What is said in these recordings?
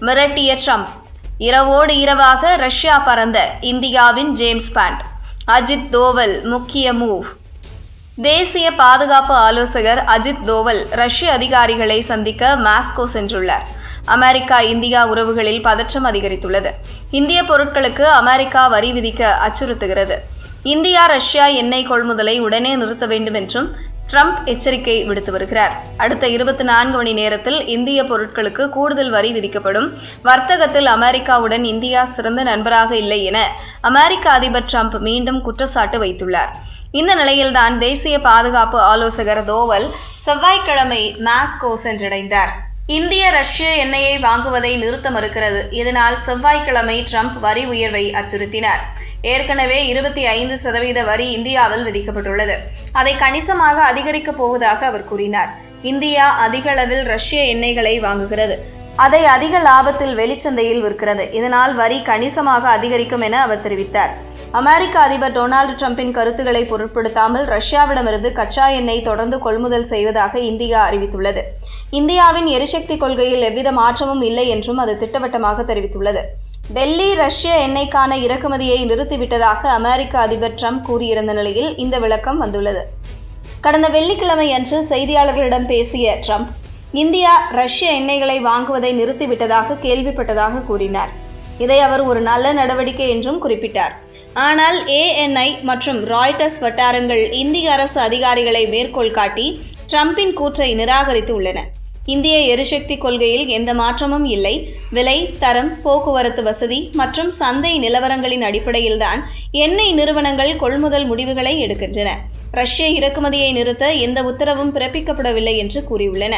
மிரட்டிய ட்ரம்ப். இரவோடு இரவாக ரஷ்யா பறந்த இந்தியாவின் ஜேம்ஸ் பேண்ட். அஜித் தோவல் முக்கிய மூவ். தேசிய பாதுகாப்பு ஆலோசகர் அஜித் தோவல் ரஷ்ய அதிகாரிகளை சந்திக்க மாஸ்கோ சென்றுள்ளார். அமெரிக்கா இந்தியா உறவுகளில் பதற்றம் அதிகரித்துள்ளது. இந்திய பொருட்களுக்கு அமெரிக்கா வரி விதிக்க அச்சுறுத்துகிறது. இந்தியா ரஷ்யா எண்ணெய் கொள்முதலை உடனே நிறுத்த வேண்டும் என்றும் ட்ரம்ப் எச்சரிக்கை விடுத்து வருகிறார். அடுத்த இருபத்தி நான்கு மணி நேரத்தில் இந்திய பொருட்களுக்கு கூடுதல் வரி விதிக்கப்படும். வர்த்தகத்தில் அமெரிக்காவுடன் இந்தியா சிறந்த நண்பராக இல்லை என அமெரிக்க அதிபர் ட்ரம்ப் மீண்டும் குற்றச்சாட்டு வைத்துள்ளார். இந்த நிலையில்தான் தேசிய பாதுகாப்பு ஆலோசகர் தோவல் செவ்வாய்க்கிழமை மாஸ்கோ சென்றடைந்தார். இந்திய ரஷ்ய எண்ணெயை வாங்குவதை நிறுத்த மறுக்கிறது. இதனால் செவ்வாய்க்கிழமை ட்ரம்ப் வரி உயர்வை அச்சுறுத்தினார். ஏற்கனவே இருபத்தி ஐந்து சதவீத வரி இந்தியாவில் விதிக்கப்பட்டுள்ளது. அதை கணிசமாக அதிகரிக்கப் போவதாக அவர் கூறினார். இந்தியா அதிக அளவில் ரஷ்ய எண்ணெய்களை வாங்குகிறது. அதை அதிக லாபத்தில் வெளிச்சந்தையில் விற்கிறது. இதனால் வரி கணிசமாக அதிகரிக்கும் என அவர் தெரிவித்தார். அமெரிக்க அதிபர் டொனால்டு டிரம்பின் கருத்துக்களை பொருட்படுத்தாமல் ரஷ்யாவிடமிருந்து கச்சா எண்ணெய் தொடர்ந்து கொள்முதல் செய்வதாக இந்தியா அறிவித்துள்ளது. இந்தியாவின் எரிசக்தி கொள்கையில் எவ்வித மாற்றமும் இல்லை என்றும் அது திட்டவட்டமாக தெரிவித்துள்ளது. டெல்லி ரஷ்ய எண்ணெய்க்கான இறக்குமதியை நிறுத்திவிட்டதாக அமெரிக்க அதிபர் ட்ரம்ப் கூறியிருந்த நிலையில் இந்த விளக்கம் வந்துள்ளது. கடந்த வெள்ளிக்கிழமை அன்று செய்தியாளர்களிடம் பேசிய ட்ரம்ப் இந்தியா ரஷ்ய எண்ணெய்களை வாங்குவதை நிறுத்திவிட்டதாக கேள்விப்பட்டதாக கூறினார். இதை அவர் ஒரு நல்ல நடவடிக்கை என்றும் குறிப்பிட்டார். ஆனால் ஏஎன்ஐ மற்றும் ராய்டர்ஸ் வட்டாரங்கள் இந்திய அரசு அதிகாரிகளை மேற்கோள் காட்டி ட்ரம்பின் கூற்றை நிராகரித்து உள்ளன. இந்திய எரிசக்தி கொள்கையில் எந்த மாற்றமும் இல்லை. விலை தரம் போக்குவரத்து வசதி மற்றும் சந்தை நிலவரங்களின் அடிப்படையில்தான் எண்ணெய் நிறுவனங்கள் கொள்முதல் முடிவுகளை எடுக்கின்றன. ரஷ்ய இறக்குமதியை நிறுத்த எந்த உத்தரவும் பிறப்பிக்கப்படவில்லை என்று கூறியுள்ளன.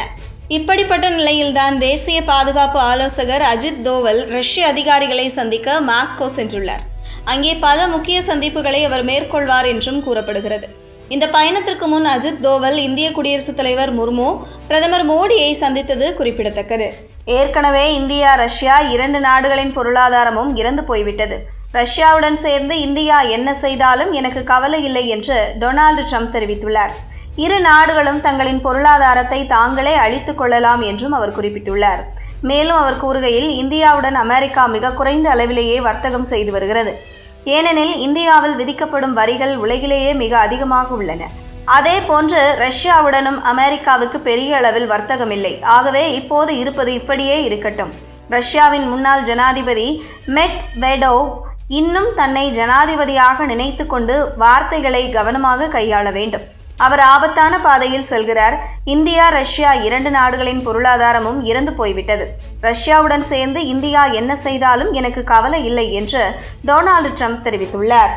இப்படிப்பட்ட நிலையில்தான் தேசிய பாதுகாப்பு ஆலோசகர் அஜித் தோவல் ரஷ்ய அதிகாரிகளை சந்திக்க மாஸ்கோ சென்றுள்ளார். அங்கே பல முக்கிய சந்திப்புகளை அவர் மேற்கொள்வார் என்றும் கூறப்படுகிறது. இந்த பயணத்திற்கு முன் அஜித் தோவல் இந்திய குடியரசுத் தலைவர் முர்மு பிரதமர் மோடியை சந்தித்தது குறிப்பிடத்தக்கது. ஏற்கனவே இந்தியா ரஷ்யா இரண்டு நாடுகளின் பொருளாதாரமும் இறந்து போய்விட்டது. ரஷ்யாவுடன் சேர்ந்து இந்தியா என்ன செய்தாலும் எனக்கு கவலை இல்லை என்று டொனால்டு ட்ரம்ப் தெரிவித்துள்ளார். இரு நாடுகளும் தங்களின் பொருளாதாரத்தை தாங்களே அழித்துக் கொள்ளலாம் என்றும் அவர் குறிப்பிட்டுள்ளார். மேலும் அவர் கூறுகையில் இந்தியாவுடன் அமெரிக்கா மிக குறைந்த அளவிலேயே வர்த்தகம் செய்து வருகிறது. ஏனெனில் இந்தியாவில் விதிக்கப்படும் வரிகள் உலகிலேயே மிக அதிகமாக உள்ளன. அதே போன்று ரஷ்யாவுடனும் அமெரிக்காவுக்கு பெரிய அளவில் வர்த்தகம் இல்லை. ஆகவே இப்போது இருப்பது இப்படியே இருக்கட்டும். ரஷ்யாவின் முன்னாள் ஜனாதிபதி மெக் வெடோவ் இன்னும் தன்னை ஜனாதிபதியாக நினைத்து கொண்டு வார்த்தைகளை கவனமாக கையாள வேண்டும். அவர் ஆபத்தான பாதையில் செல்கிறார். இந்தியா ரஷ்யா இரண்டு நாடுகளின் பொருளாதாரமும் இறந்து போய்விட்டது. ரஷ்யாவுடன் சேர்ந்து இந்தியா என்ன செய்தாலும் எனக்கு கவலை இல்லை என்று டொனால்டு ட்ரம்ப் தெரிவித்துள்ளார்.